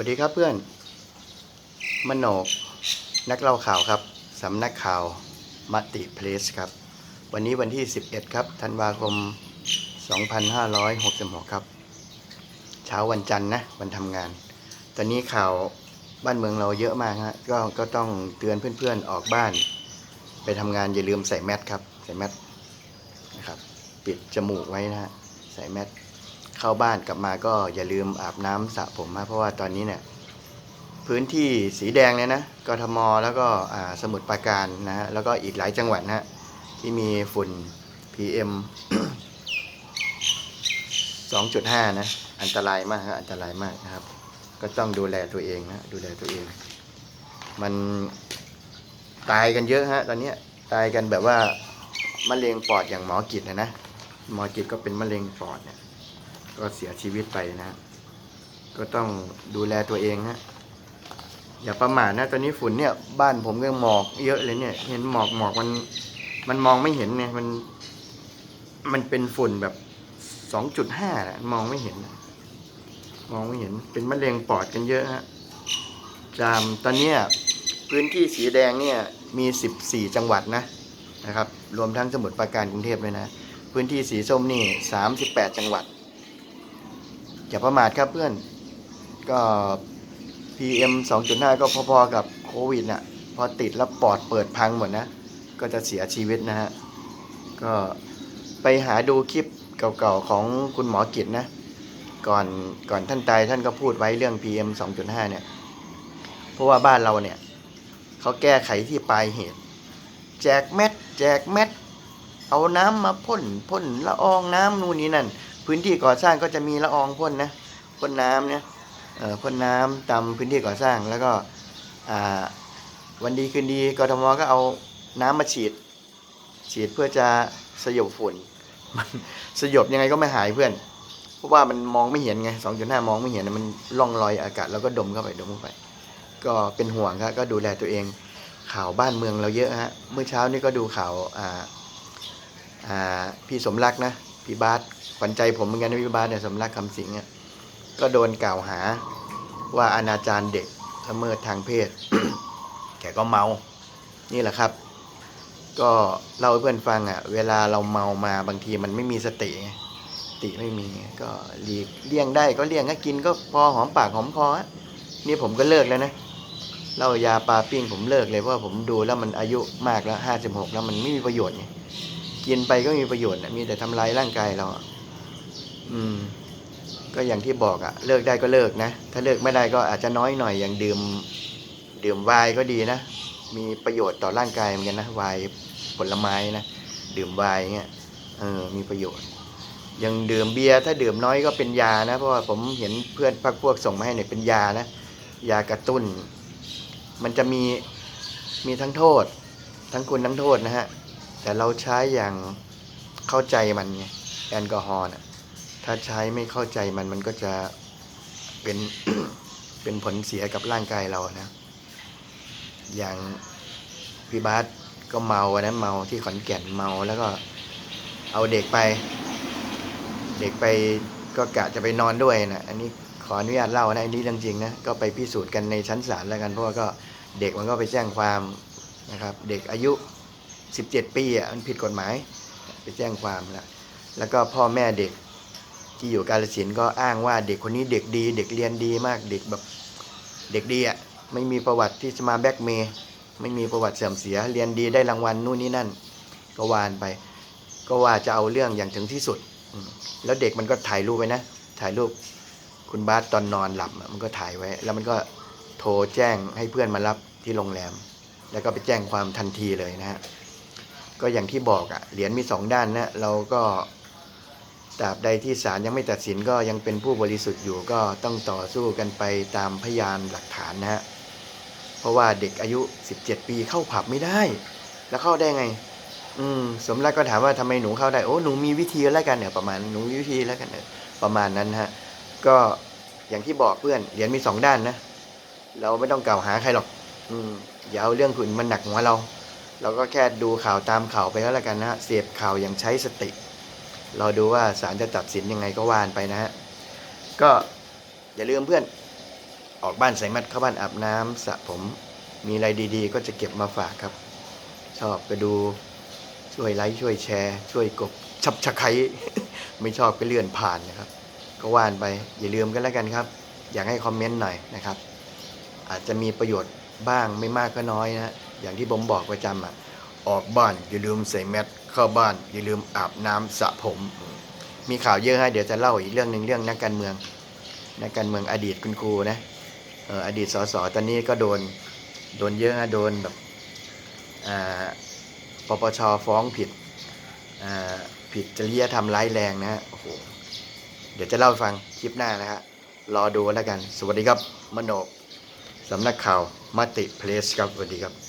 วัสดีครับเพื่อนมโนก นักเล่าข่าวครับสำนักข่าวมติเพลสครับ วันนี้วันที่ 11 ครับธันวาคม 2566 ครับ เช้าวันจันทร์นะวันทำงาน ตอนนี้ข่าวบ้านเมืองเราเยอะมากฮะก็ก็ต้องเตือนเพื่อนๆออกบ้าน ไปทำงานอย่าลืมใส่แมสครับ ใส่แมสนะครับ ปิดจมูกไว้นะฮะใส่แมส เข้าบ้านกลับมาก็อย่าลืมอาบน้ำสระผมนะเพราะว่าตอนนี้เนี่ยพื้นที่สีแดงเนี่ยนะกทมแล้วก็สมุทรปราการนะฮะแล้วก็อีกหลายจังหวัดนะฮะที่มีฝุ่น PM 2.5 นะ อันตรายมากฮะอันตรายมากนะครับ ก็ต้องดูแลตัวเองนะดูแลตัวเอง มันตายกันเยอะฮะตอนนี้ตายกันแบบว่ามะเร็งปอดอย่างหมอกิจนะนะหมอกิจก็เป็นมะเร็งปอดเนี่ย ก็เสียชีวิตไปนะ ก็ต้องดูแลตัวเองฮะอย่าประมาทนะ ตอนนี้ฝุ่นเนี่ย บ้านผมก็หมอกเยอะเลยเนี่ย เห็นหมอกหมอกมัน มันมองไม่เห็นเนี่ยมัน มันเป็นฝุ่นแบบสองจุดห้ามองไม่เห็น มองไม่เห็น เป็นมะเร็งปอดกันเยอะฮะจามตอนเนี้ยพื้นที่สีแดงเนี่ยมีสิบสี่จังหวัดนะนะครับ รวมทั้งสมุทรปราการกรุงเทพเลยนะ พื้นที่สีส้มนี่สามสิบแปดจังหวัด อย่าประมาทครับเพื่อน ก็ PM 2.5 ก็พอๆกับโควิดน่ะ พอติดแล้วปอดเปิดพังหมดนะ ก็จะเสียชีวิตนะฮะ ก็ไปหาดูคลิปเก่าๆของคุณหมอกิจนะ ก่อนก่อนท่านตายท่านก็พูดไว้เรื่อง PM 2.5 เนี่ย เพราะว่าบ้านเราเนี่ยเขาแก้ไขที่ปลายเหตุ แจกเม็ด แจกเม็ด เอาน้ำมาพ่นพ่นละอองน้ำนู่นนี่นั่น พื้นที่ก่อสร้างก็จะมีละอองพ่นนะพ่นน้ำเนี่ยพ่นน้ำตามพื้นที่ก่อสร้าง แล้วก็วันดีคืนดีกทมก็เอาน้ำมาฉีด ฉีดเพื่อจะสยบฝุ่นสยบยังไงก็ไม่หายเพื่อน เพราะว่ามันมองไม่เห็นไง2.5มองไม่เห็นมันล่องลอยอากาศแล้วก็ดมเข้าไปดมเข้าไป ก็เป็นห่วงครับก็ดูแลตัวเองข่าวบ้านเมืองเราเยอะฮะเมื่อเช้านี้ก็ดูข่าวอ่าอ่าพี่สมรักนะ พี่บาสขวัญใจผมเหมือนกันนะพี่บาสเนี่ยสมรักคำสิงห์อะก็โดนกล่าวหาว่าอนาจารเด็กละเมิดทางเพศ แกก็เมา นี่แหละครับ ก็เล่าให้เพื่อนฟังอะ เวลาเราเมามาบางทีมันไม่มีสติสติไม่มีก็หลีกเลี่ยงได้ก็เลี่ยงก็กินก็พอหอมปากหอมคอฮะนี่ผมก็เลิกแล้วนะเล้ายาปลาปิ้งผมเลิกเลยเพราะผมดูแล้วมันอายุมากแล้วห้าสิบหกแล้วมันไม่มีประโยชน์ไง กินไปก็มีประโยชน์อะมีแต่ทำลายร่างกายเรา อืม ก็อย่างที่บอกอะเลิกได้ก็เลิกนะ ถ้าเลิกไม่ได้ก็อาจจะน้อยหน่อยอย่างดื่ม ดื่มไวน์ก็ดีนะ มีประโยชน์ต่อร่างกายเหมือนกันนะไวน์ผลไม้นะดื่มไวน์เงี้ยเออ มีประโยชน์ยังดื่มเบียร์ถ้าดื่มน้อยก็เป็นยานะ เพราะว่าผมเห็นเพื่อนพักพวกส่งมาให้เนี่ยเป็นยานะ ยากระตุ้น มันจะมีมีทั้งโทษ ทั้งคุณทั้งโทษนะฮะ แต่เราใช้อย่างเข้าใจมันไงแอลกอฮอล์น่ะถ้าใช้ไม่เข้าใจมันมันก็จะเป็นเป็นผลเสียกับร่างกายเรานะ อย่างพี่บาสก็เมาวันนั้นเมาที่ขอนแก่นเมาแล้วก็เอาเด็กไป เด็กไปก็กะจะไปนอนด้วยนะอันนี้ขออนุญาตเล่านะอันนี้เรื่องจริงนะก็ไปพิสูจน์กันในชั้นศาลแล้วกันเพราะว่าก็เด็กมันก็ไปแจ้งความนะครับ เด็กอายุ 17 ปีอะมันผิดกฎหมาย ไปแจ้งความแล้วแล้วก็พ่อแม่เด็กที่อยู่กาลสินก็อ้างว่าเด็กคนนี้เด็กดี เด็กเรียนดีมากเด็กแบบเด็กดีอะไม่มีประวัติที่จะมาแบ็กเมย์ไม่มีประวัติเสื่อมเสียเรียนดีได้รางวัลนู่นนี่นั่น ก็วานไป ก็ว่าจะเอาเรื่องอย่างถึงที่สุด แล้วเด็กมันก็ถ่ายรูปไว้นะ ถ่ายรูปคุณบาสตอนนอนหลับมันก็ถ่ายไว้ แล้วมันก็โทรแจ้งให้เพื่อนมารับที่โรงแรม แล้วก็ไปแจ้งความทันทีเลยนะฮะ ก็อย่างที่บอกอะเหรียญมีสองด้านนะเราก็ตราบใดที่ศาลยังไม่ตัดสินก็ยังเป็นผู้บริสุทธิ์อยู่ก็ต้องต่อสู้กันไปตามพยานหลักฐานนะฮะเพราะว่าเด็กอายุ 17 ปีเข้าผับไม่ได้ แล้วเข้าได้ไง อืมสมรักก็ถามว่าทำไมหนูเข้าได้โอ้หนูมีวิธีแล้วกันเนี่ยประมาณหนูมีวิธีแล้วกันเนี่ยประมาณนั้นฮะก็อย่างที่บอกเพื่อนเหรียญมีสองด้านนะ เราไม่ต้องกล่าวหาใครหรอก อืมอย่าเอาเรื่องคุณมันหนักหัวเรา เราก็แค่ดูข่าวตามข่าวไปก็แล้วกันนะฮะเสพข่าวอย่างใช้สติ เราดูว่าศาลจะตัดสินยังไงก็ว่านไปนะฮะก็อย่าลืมเพื่อนออกบ้านใส่มัดเข้าบ้านอาบน้ำสระผมมีอะไรดีๆ ก็จะเก็บมาฝากครับ ชอบก็ดูช่วยไลค์ช่วยแชร์ ช่วยกดชับชะไครไม่ชอบก็เลื่อนผ่านนะครับ ก็ว่านไปอย่าลืมกันแล้วกันครับ อยากให้คอมเมนต์หน่อยนะครับ อาจจะมีประโยชน์ บ้างไม่มากก็น้อยนะอย่างที่ผมบอกประจำอะออกบ้านอย่าลืมใส่แมสเข้าบ้านอย่าลืมอาบน้ำสระผม มีข่าวเยอะฮะเดี๋ยวจะเล่าอีกเรื่องหนึ่งเรื่องนักการเมืองนักการเมืองอดีตคุณครูนะเอออดีตสสตอนนี้ก็โดนโดนเยอะฮะโดนแบบปปชฟ้องผิดผิดจริยธรรมร้ายแรงนะฮะโอ้โหเดี๋ยวจะเล่าฟังคลิปหน้านะฮะรอดูแล้วกัน สวัสดีครับมโน สำนักข่าวมติเพลสครับสวัสดีครับ